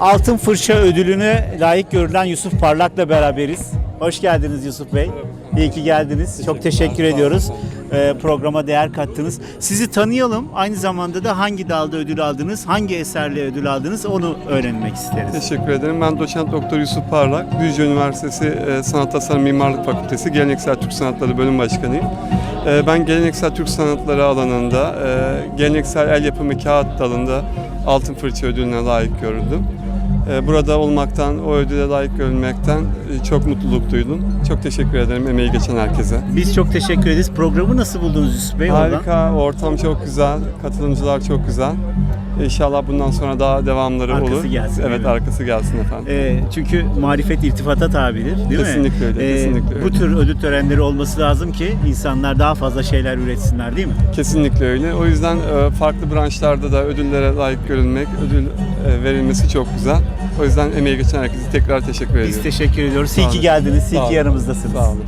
Altın Fırça ödülüne layık görülen Yusuf Parlak'la beraberiz. Hoş geldiniz Yusuf Bey. İyi ki geldiniz. Çok teşekkür ediyoruz. Ee, programa değer kattınız. Sizi tanıyalım. Aynı zamanda da hangi dalda ödül aldınız, hangi eserle ödül aldınız onu öğrenmek isteriz. Teşekkür ederim. Ben doçent doktor Yusuf Parlak. Düzce Üniversitesi e, Sanat Tasarım Mimarlık Fakültesi Geleneksel Türk Sanatları Bölüm Başkanıyım. E, Ben geleneksel Türk sanatları alanında, e, geleneksel el yapımı kağıt dalında Altın Fırça ödülüne layık görüldüm. E, Burada olmaktan, o ödüle layık görülmekten e, çok mutluluk duydum. Çok teşekkür ederim emeği geçen herkese. Biz çok teşekkür ederiz. Programı nasıl buldunuz Yusuf Bey? Harika, ortam çok güzel, katılımcılar çok güzel. İnşallah bundan sonra daha devamları Arkası olur. gelsin, Evet, arkası gelsin efendim. Ee, çünkü marifet irtifata tabidir değil mi? Kesinlikle öyle, Ee, kesinlikle öyle. Bu tür ödül törenleri olması lazım ki insanlar daha fazla şeyler üretsinler değil mi? Kesinlikle öyle. O yüzden e, farklı branşlarda da ödüllere layık görülmek, ödül e, verilmesi çok güzel. O yüzden emeği geçen herkese tekrar teşekkür Biz ediyorum. teşekkür ediyoruz. İyi ki geldiniz. İyi ki yanımızdasınız. Sağ olun.